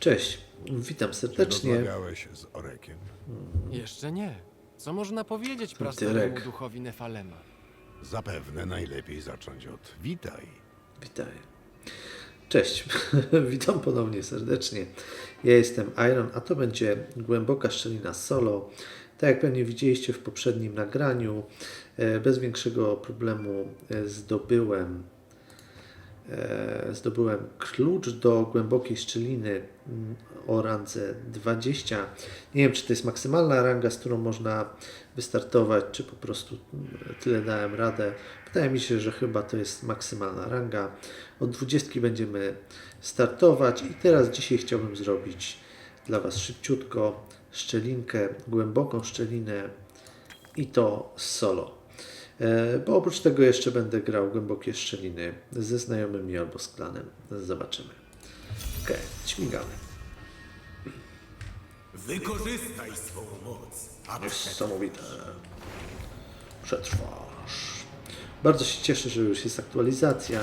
Cześć, witam serdecznie. Rozmawiałeś z Orekiem. Jeszcze nie. Co można powiedzieć prastaremu duchowi Nefalema? Zapewne najlepiej zacząć od witaj. Witaj. Cześć, witam ponownie serdecznie. Ja jestem Iron, a to będzie głęboka szczelina solo. Tak jak pewnie widzieliście w poprzednim nagraniu, e, bez większego problemu e, zdobyłem zdobyłem klucz do głębokiej szczeliny mm, o randze 20. Nie wiem, czy to jest maksymalna ranga, z którą można wystartować, czy po prostu mm, tyle dałem radę. Wydaje mi się, że chyba to jest maksymalna ranga. Od 20 będziemy startować i teraz dzisiaj chciałbym zrobić dla Was szybciutko szczelinkę, głęboką szczelinę i to solo. E, Bo oprócz tego jeszcze będę grał głębokie szczeliny ze znajomymi albo z klanem. Zobaczymy. Okej, śmigamy. Wykorzystaj swą moc, aby Niesamowite. Przetrwasz. Bardzo się cieszę, że już jest aktualizacja.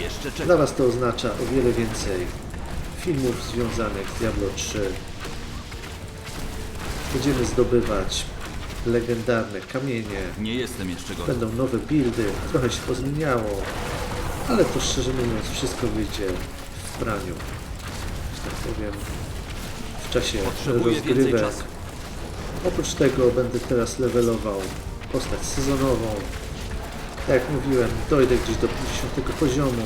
Jeszcze czekam. Dla Was to oznacza o wiele więcej filmów związanych z Diablo 3. Będziemy zdobywać legendarne kamienie. Nie jestem jeszcze gotów. Będą nowe buildy, trochę się pozmieniało, ale to szczerze mówiąc wszystko wyjdzie w praniu, że tak powiem, w czasie Potrzebuję rozgrywek. Oprócz tego będę teraz levelował postać sezonową. Tak jak mówiłem, dojdę gdzieś do 50 poziomu,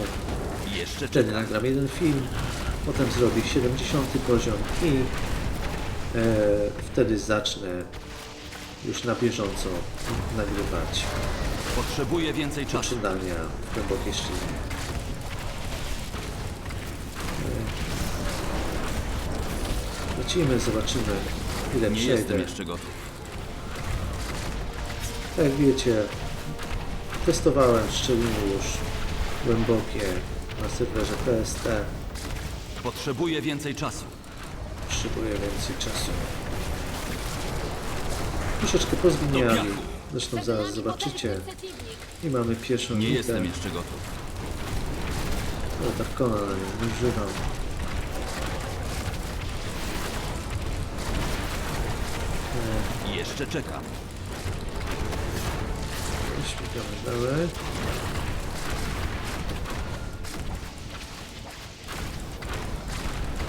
Jeszcze wtedy nagram jeden film, potem zrobię 70 poziom i e, wtedy zacznę już na bieżąco nagrywać Potrzebuję więcej czasu. poczynania w głębokiej szczelinie. Lecimy, zobaczymy ile Nie przejdę. jestem jeszcze gotów. Tak jak wiecie, testowałem szczeliny już głębokie na serwerze PST. Potrzebuję więcej czasu. Potrzebuję więcej czasu. Troszeczkę pozmieniali. piachu. Zresztą zaraz zobaczycie. I mamy pierwszą Nie jestem jeszcze gotów. Ale Darkona na nim nie używam. Jeszcze czekam. Śmigamy dalej.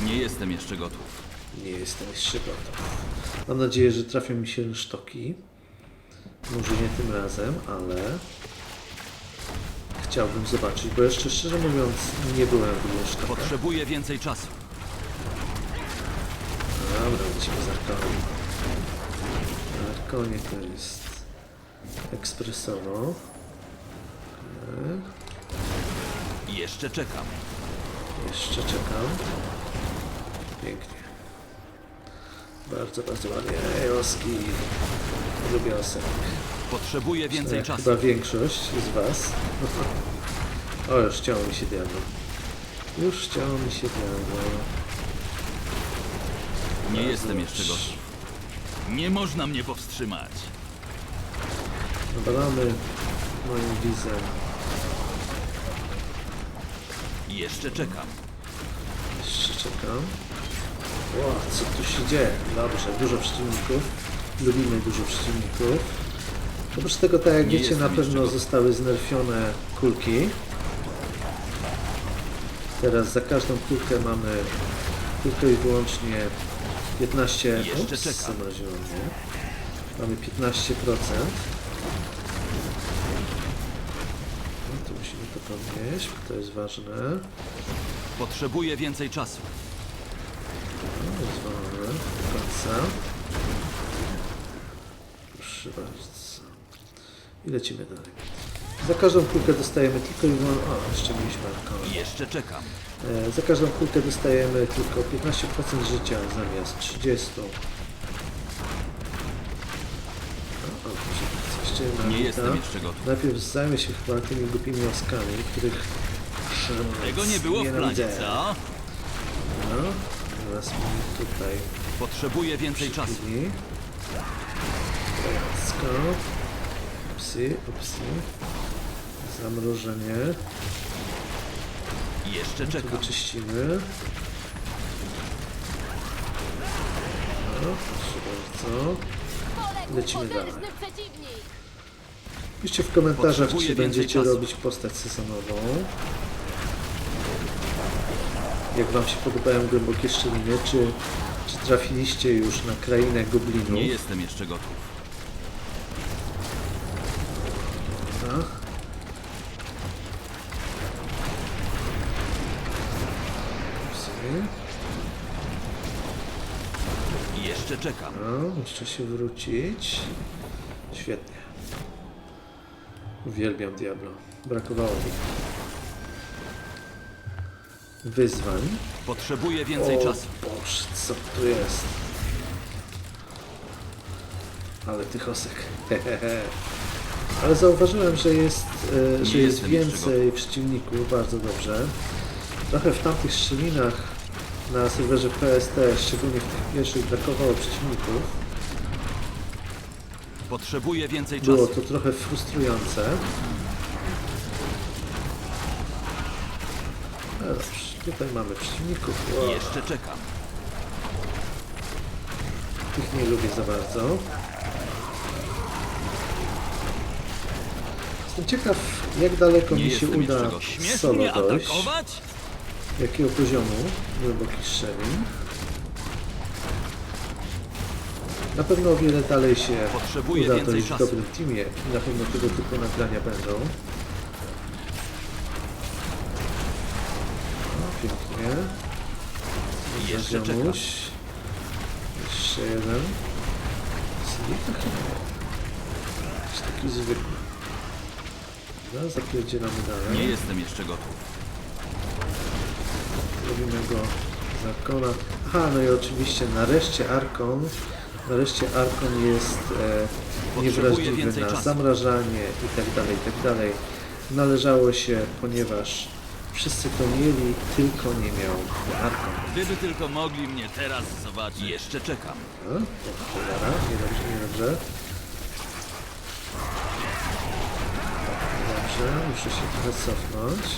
Nie jestem jeszcze gotów. Nie jestem jeszcze gotów. Mam nadzieję, że trafią mi się sztoki. Może nie tym razem, ale chciałbym zobaczyć, bo jeszcze szczerze mówiąc nie byłem w sztokach. Potrzebuję więcej czasu. Dobra, lecimy z Arkonem. Arkonie to jest ekspresowo. Jeszcze czekam. Jeszcze czekam. Pięknie. Bardzo, bardzo ładnie. Ej, oski. Lubię osek. Potrzebuję więcej Jak czasu. chyba większość z Was. O, już chciało mi się diabło. Już chciało mi się diabło. Nie jestem jeszcze gotów. Nie można mnie powstrzymać. Nabalamy moim wizem. Jeszcze czekam. Jeszcze czekam. Ło, co tu się dzieje? Dobrze, dużo przeciwników. Lubimy dużo przeciwników. Oprócz tego, tak jak Nie wiecie, na pewno gotów. zostały znerfione kulki. Teraz za każdą kulkę mamy tylko i wyłącznie 15... Jeszcze Ups, zamroziło mnie. Mamy 15%. No to musimy to podnieść, bo to jest ważne. Potrzebuję więcej czasu. Praca. Proszę bardzo. I lecimy dalej. Za każdą kulkę dostajemy tylko i wyłącznie... O, jeszcze mieliśmy alkohol. Jeszcze czekam. E, za każdą kulkę dostajemy tylko 15% życia zamiast 30. O, o, jeszcze jedna Nie jestem jeszcze gotów. Najpierw zajmę się chyba tymi głupimi oskami, których... Tego nie było w planie, nienawidzę. co? No, teraz mi tutaj Potrzebuję więcej czasu. Chwili. Upsy, upsy. Zamrożenie. Jeszcze Tu czekam. wyczyścimy. No, proszę bardzo. Lecimy dalej. przeciwnik! Piszcie w komentarzach, Potrzebuję czy więcej będziecie czasu. robić postać sezonową. Jak Wam się podobają głębokie szczeliny, czy, czy trafiliście już na krainę goblinów? Nie jestem jeszcze gotów. A? Sobie. Jeszcze czekam. No, jeszcze się wrócić. Świetnie. Uwielbiam Diablo. Brakowało mi. Wyzwań. Potrzebuję więcej o czasu. Boże, co tu jest? Ale tych osek. Ale zauważyłem, że jest, e, że Nie jest jestem więcej przeciwników, bardzo dobrze. Trochę w tamtych strzelinach na serwerze PST, szczególnie w tych pierwszych, brakowało przeciwników. Potrzebuję więcej Było czasu. to trochę frustrujące. No dobrze, tutaj mamy przeciwników. Wow. Jeszcze czekam. Tych nie lubię za bardzo. Jestem ciekaw, jak daleko Nie mi się jestem uda jeszcze gotów. Solo dojść. atakować? Jakiego poziomu głębokich szczelin. Na pewno o wiele dalej się Potrzebuję uda więcej dojść w czasu. dobrym teamie i na pewno tego typu nagrania będą. No, pięknie. Jeszcze czekam. Jeszcze jeden. Slita chyba. Jakiś taki zwykły. No, zapierdzielamy dalej. Nie jestem jeszcze gotów. Robimy go zakona. Aha, no i oczywiście nareszcie Arkon. Nareszcie Arkon jest e, niewrażliwy na czasu. zamrażanie i tak dalej, i tak dalej. Należało się, ponieważ wszyscy to mieli, tylko nie miał Arkon. Gdyby tylko mogli mnie teraz zobaczyć. Jeszcze czekam. A? O, cholera, niedobrze, niedobrze. Dobrze, muszę się trochę cofnąć,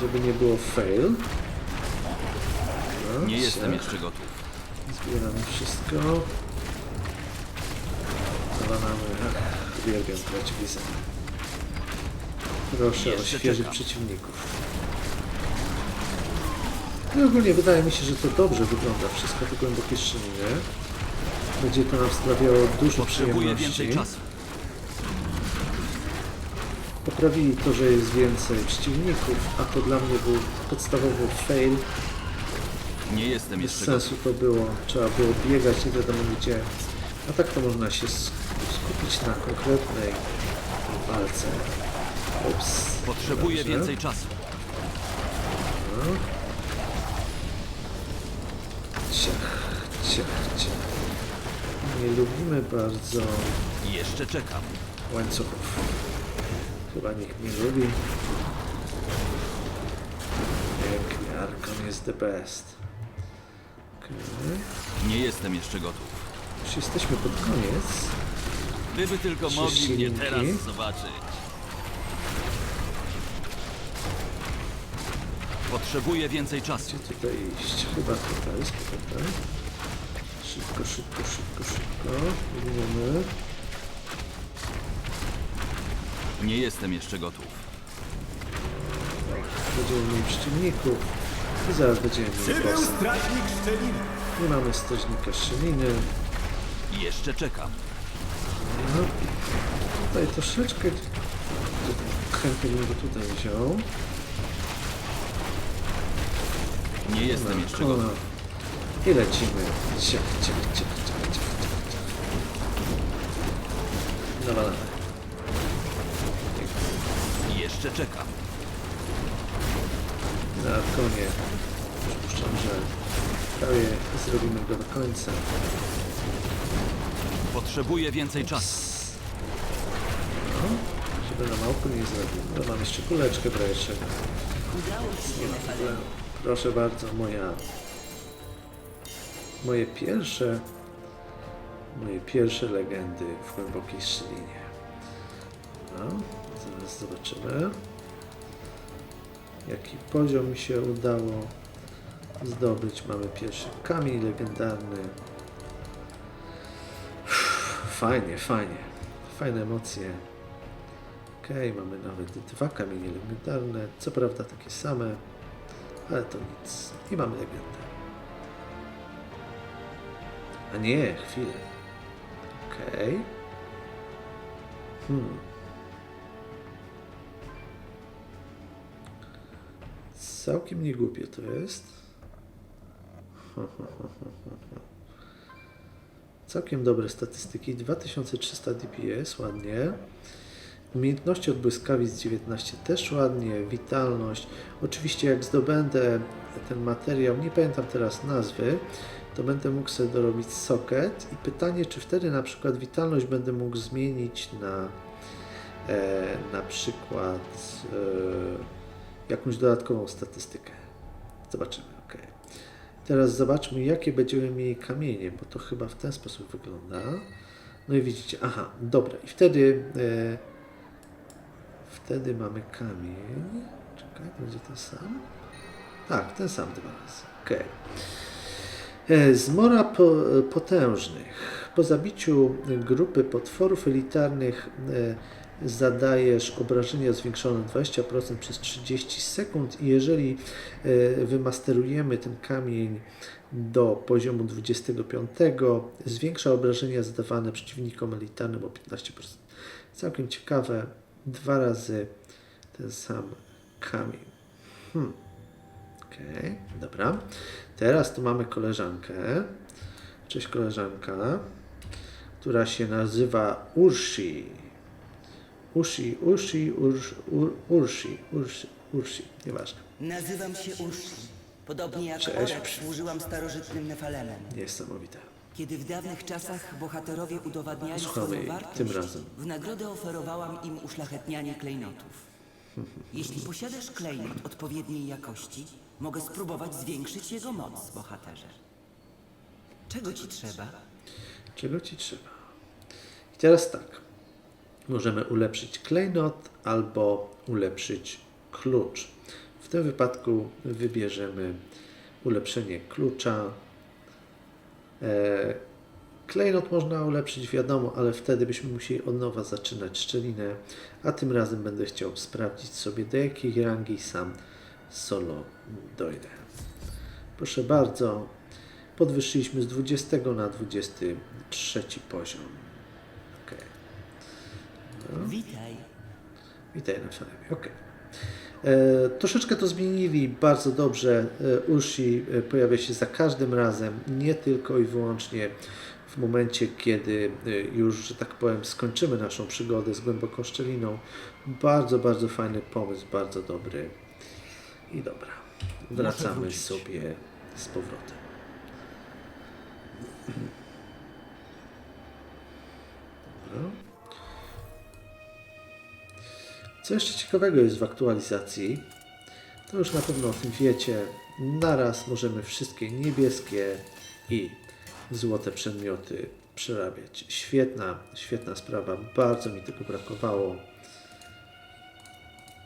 żeby nie było fail. No, Nie jestem jeszcze gotów. Zbieramy wszystko. Zawalamy. Ach, uwielbiam grać w Izę. Proszę o Jeszcze świeżych czekam. przeciwników. No ogólnie wydaje mi się, że to dobrze wygląda wszystko, te głębokie szczeliny. Będzie to nam sprawiało dużo Potrzebuję przyjemności. więcej czasu. Poprawili to, że jest więcej przeciwników, a to dla mnie był podstawowy fail. Nie jestem Bez jeszcze sensu to było. Trzeba było biegać, nie wiadomo gdzie. A tak to można się sk- skupić na konkretnej walce. Ups. Potrzebuję Dobrze. więcej czasu. Ciach, ciach. Nie lubimy bardzo Jeszcze czekam. łańcuchów. Chyba nikt nie lubi. Pięknie, Arkon jest the best. Okay. Nie jestem jeszcze gotów. Już jesteśmy pod koniec. Gdyby tylko Trzy mogli mnie silniki. teraz zobaczyć. Potrzebuję więcej czasu. Gdzie tutaj iść? Chyba tutaj, powrotem. Szybko, szybko, szybko, szybko. Biegniemy. Nie jestem jeszcze gotów. Będziemy mieli przeciwników. I zaraz będziemy mieli Przybył bossa. strażnik szczeliny. Nie mamy strażnika szczeliny. Jeszcze czekam. No. Tutaj troszeczkę... Chętnie bym go tutaj wziął. Nie jestem jeszcze gotów. I lecimy. Ciach, ciach, ciach, ciach, ciach, ciach. Nawalamy. Jeszcze czekam. Na konie. Przypuszczam, że prawie zrobimy go do końca. Potrzebuję więcej czasu. No, żeby na małpu nie zrobił. No mam jeszcze kuleczkę w razie czego. Nie ma problemu. Proszę bardzo, moja... Moje pierwsze... Moje pierwsze legendy w głębokiej szczelinie. No, zaraz zobaczymy. jaki poziom mi się udało zdobyć. Mamy pierwszy kamień legendarny. Fajnie, fajnie. Fajne emocje. Okej, mamy nawet dwa kamienie legendarne. Co prawda takie same, ale to nic. I mamy legendę. A nie, chwilę. Okej. Hmm. Całkiem nie głupie to jest. Całkiem dobre statystyki. 2300 DPS, ładnie. Umiejętności od błyskawic 19 też ładnie. Witalność. Oczywiście jak zdobędę ten materiał, nie pamiętam teraz nazwy, to będę mógł sobie dorobić socket i pytanie, czy wtedy na przykład witalność będę mógł zmienić na e, na przykład e, jakąś dodatkową statystykę. Zobaczymy, ok. Teraz zobaczmy, jakie będziemy mieli kamienie, bo to chyba w ten sposób wygląda. No i widzicie, aha, dobra, i wtedy e, wtedy mamy kamień. Czekaj, będzie ten sam? Tak, ten sam dwa razy. Ok. E, Zmora po, potężnych. Po zabiciu grupy potworów elitarnych e, zadajesz obrażenia zwiększone 20% przez 30 sekund i jeżeli e, wymasterujemy ten kamień do poziomu 25, zwiększa obrażenia zadawane przeciwnikom elitarnym o 15%. Całkiem ciekawe. Dwa razy ten sam kamień. Hmm. Okej, dobra. Teraz tu mamy koleżankę. Cześć koleżanka, która się nazywa Urshi. Urshi, Urshi, Urshi, Ur- Urshi, Urshi, Urshi, nieważne. Nazywam się Ushi. Podobnie jak Cześć. Orek służyłam starożytnym Nefalemem. Niesamowite. Kiedy w dawnych czasach bohaterowie udowadniali Słuchamy swoją jej, wartość, tym razem. w nagrodę oferowałam im uszlachetnianie klejnotów. Jeśli posiadasz klejnot odpowiedniej jakości, mogę spróbować zwiększyć jego moc, bohaterze. Czego ci trzeba? Czego ci trzeba? I teraz tak. Możemy ulepszyć klejnot albo ulepszyć klucz. W tym wypadku wybierzemy ulepszenie klucza. E, Klejnot można ulepszyć, wiadomo, ale wtedy byśmy musieli od nowa zaczynać szczelinę, a tym razem będę chciał sprawdzić sobie do jakiej rangi sam solo dojdę. Proszę bardzo, podwyższyliśmy z 20 na 23 poziom. Okay. Witaj. Witaj na Felemie. Ok. E, troszeczkę to zmienili bardzo dobrze. E, e, pojawia się za każdym razem, nie tylko i wyłącznie w momencie, kiedy e, już, że tak powiem, skończymy naszą przygodę z głęboką szczeliną. Bardzo, bardzo fajny pomysł, bardzo dobry. I dobra, wracamy sobie z powrotem. Dobra. Co jeszcze ciekawego jest w aktualizacji, to już na pewno o tym wiecie. Naraz możemy wszystkie niebieskie i złote przedmioty przerabiać. Świetna, świetna sprawa. Bardzo mi tego brakowało.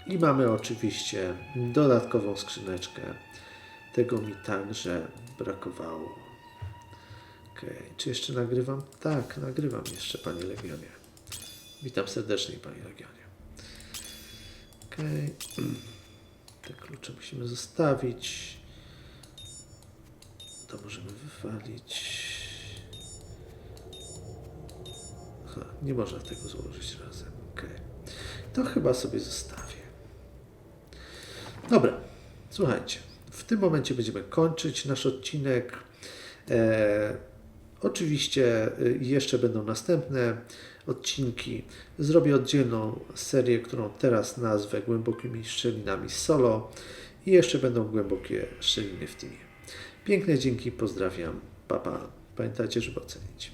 I mamy oczywiście dodatkową skrzyneczkę. Tego mi także brakowało. Okej, czy jeszcze nagrywam? Tak, nagrywam jeszcze, Panie Legionie. Witam serdecznie, Panie Legionie. Okej. Te klucze musimy zostawić. To możemy wywalić. Nie można tego złożyć razem. Okej. To chyba sobie zostawię. Dobra, słuchajcie. W tym momencie będziemy kończyć nasz odcinek. E, oczywiście y, jeszcze będą następne odcinki. Zrobię oddzielną serię, którą teraz nazwę Głębokimi Szczelinami Solo i jeszcze będą głębokie szczeliny w teamie. Piękne dzięki, pozdrawiam. Papa. Pa. Pamiętajcie, żeby ocenić.